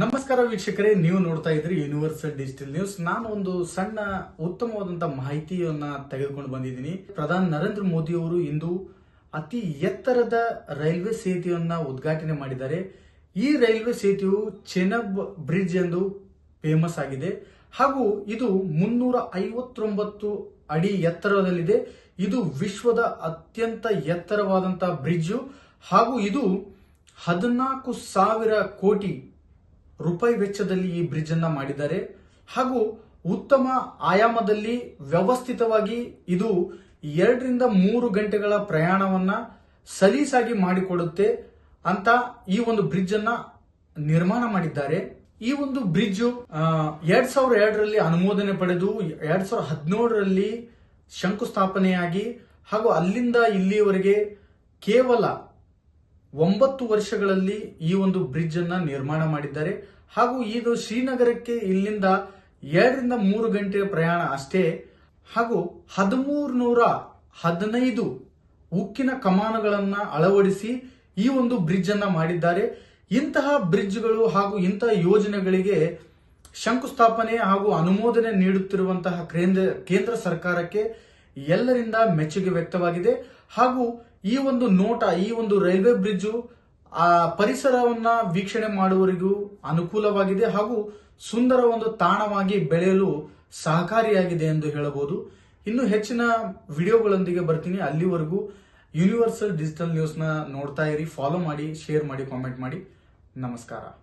ನಮಸ್ಕಾರ ವೀಕ್ಷಕರೇ, ನೀವು ನೋಡ್ತಾ ಇದ್ರಿ ಯೂನಿವರ್ಸಲ್ ಡಿಜಿಟಲ್ ನ್ಯೂಸ್ ನಾನು ಒಂದು ಸಣ್ಣ ಉತ್ತಮವಾದಂತಹ ಮಾಹಿತಿಯನ್ನ ತೆಗೆದುಕೊಂಡು ಬಂದಿದ್ದೀನಿ. ಪ್ರಧಾನಿ ನರೇಂದ್ರ ಮೋದಿ ಅವರು ಇಂದು ಅತಿ ಎತ್ತರದ ರೈಲ್ವೆ ಸೇತುವೆಯನ್ನ ಉದ್ಘಾಟನೆ ಮಾಡಿದ್ದಾರೆ. ಈ ರೈಲ್ವೆ ಸೇತುವೆಯು ಚೆನಬ್ ಬ್ರಿಡ್ಜ್ ಎಂದು ಫೇಮಸ್ ಆಗಿದೆ. ಹಾಗೂ ಇದು ಮುನ್ನೂರ ಐವತ್ತೊಂಬತ್ತು ಅಡಿ ಎತ್ತರದಲ್ಲಿದೆ. ಇದು ವಿಶ್ವದ ಅತ್ಯಂತ ಎತ್ತರವಾದಂತಹ ಬ್ರಿಡ್ಜ್. ಹಾಗೂ ಇದು ಹದಿನಾಲ್ಕು ಸಾವಿರ ಕೋಟಿ ರೂಪಾಯಿ ವೆಚ್ಚದಲ್ಲಿ ಈ ಬ್ರಿಡ್ಜ್ ಅನ್ನ ಮಾಡಿದ್ದಾರೆ. ಹಾಗೂ ಉತ್ತಮ ಆಯಾಮದಲ್ಲಿ ವ್ಯವಸ್ಥಿತವಾಗಿ ಇದು ಎರಡರಿಂದ ಮೂರು ಗಂಟೆಗಳ ಪ್ರಯಾಣವನ್ನ ಸಲೀಸಾಗಿ ಮಾಡಿಕೊಡುತ್ತೆ ಅಂತ ಈ ಒಂದು ಬ್ರಿಡ್ಜ್ ಅನ್ನ ನಿರ್ಮಾಣ ಮಾಡಿದ್ದಾರೆ. ಈ ಒಂದು ಬ್ರಿಡ್ಜ್ ಎರಡ್ ಸಾವಿರದ ಎರಡರಲ್ಲಿ ಅನುಮೋದನೆ ಪಡೆದು, ಎರಡ್ ಸಾವಿರದ ಹದಿನೇಳರಲ್ಲಿ ಶಂಕುಸ್ಥಾಪನೆಯಾಗಿ ಹಾಗೂ ಅಲ್ಲಿಂದ ಇಲ್ಲಿಯವರೆಗೆ ಕೇವಲ ಒಂಬತ್ತು ವರ್ಷಗಳಲ್ಲಿ ಈ ಒಂದು ಬ್ರಿಡ್ಜ್ ಅನ್ನ ನಿರ್ಮಾಣ ಮಾಡಿದ್ದಾರೆ. ಹಾಗೂ ಇದು ಶ್ರೀನಗರಕ್ಕೆ ಇಲ್ಲಿಂದ ಎರಡರಿಂದ ಮೂರು ಗಂಟೆಯ ಪ್ರಯಾಣ ಅಷ್ಟೇ. ಹಾಗೂ ಹದಿಮೂರು ನೂರ ಹದಿನೈದು ಉಕ್ಕಿನ ಕಮಾನುಗಳನ್ನ ಅಳವಡಿಸಿ ಈ ಒಂದು ಬ್ರಿಡ್ಜ್ ಅನ್ನ ಮಾಡಿದ್ದಾರೆ. ಇಂತಹ ಬ್ರಿಡ್ಜ್ಗಳು ಹಾಗೂ ಇಂತಹ ಯೋಜನೆಗಳಿಗೆ ಶಂಕುಸ್ಥಾಪನೆ ಹಾಗೂ ಅನುಮೋದನೆ ನೀಡುತ್ತಿರುವಂತಹ ಕೇಂದ್ರ ಸರ್ಕಾರಕ್ಕೆ ಎಲ್ಲರಿಂದ ಮೆಚ್ಚುಗೆ ವ್ಯಕ್ತವಾಗಿದೆ. ಹಾಗೂ ಈ ಒಂದು ನೋಟ, ಈ ಒಂದು ರೈಲ್ವೆ ಬ್ರಿಡ್ಜು, ಆ ಪರಿಸರವನ್ನ ವೀಕ್ಷಣೆ ಮಾಡುವವರಿಗೂ ಅನುಕೂಲವಾಗಿದೆ ಹಾಗೂ ಸುಂದರ ಒಂದು ತಾಣವಾಗಿ ಬೆಳೆಯಲು ಸಹಕಾರಿಯಾಗಿದೆ ಎಂದು ಹೇಳಬಹುದು. ಇನ್ನು ಹೆಚ್ಚಿನ ವಿಡಿಯೋಗಳೊಂದಿಗೆ ಬರ್ತೀನಿ. ಅಲ್ಲಿವರೆಗೂ ಯೂನಿವರ್ಸಲ್ ಡಿಜಿಟಲ್ ನ್ಯೂಸ್ನ ನೋಡ್ತಾ ಇರಿ ಫಾಲೋ ಮಾಡಿ ಶೇರ್ ಮಾಡಿ ಕಾಮೆಂಟ್ ಮಾಡಿ. ನಮಸ್ಕಾರ.